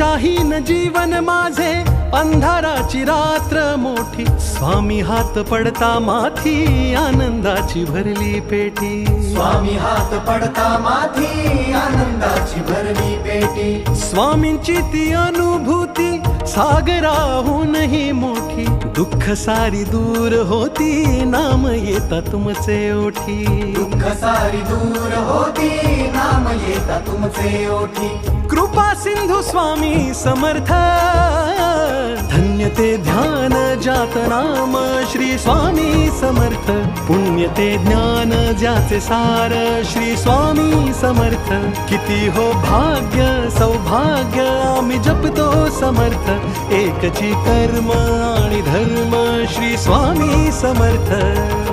जीवन माझे अंधाराची रात्र मोठी. स्वामी हात पडता माथी आनंदाची भरली पेटी. स्वामी हात पडता माथी आनंदाची भरली पेटी. स्वामींची ती अनुभूती सागराहूनही मोठी. दुःख सारी दूर होती नाम येता तुमचे ओठी. दुःख सारी दूर होती नाम येता तुमचे ओठी. कृपा सिंधू स्वामी समर्थ. धन्य ते ध्यान जात नाम श्री स्वामी समर्थ. पुण्य ते ज्ञान ज्याचे सार श्री स्वामी समर्थ. किती हो भाग्य सौभाग्य आम्ही जपतो समर्थ. एकची कर्म आणि धर्म श्री स्वामी समर्थ।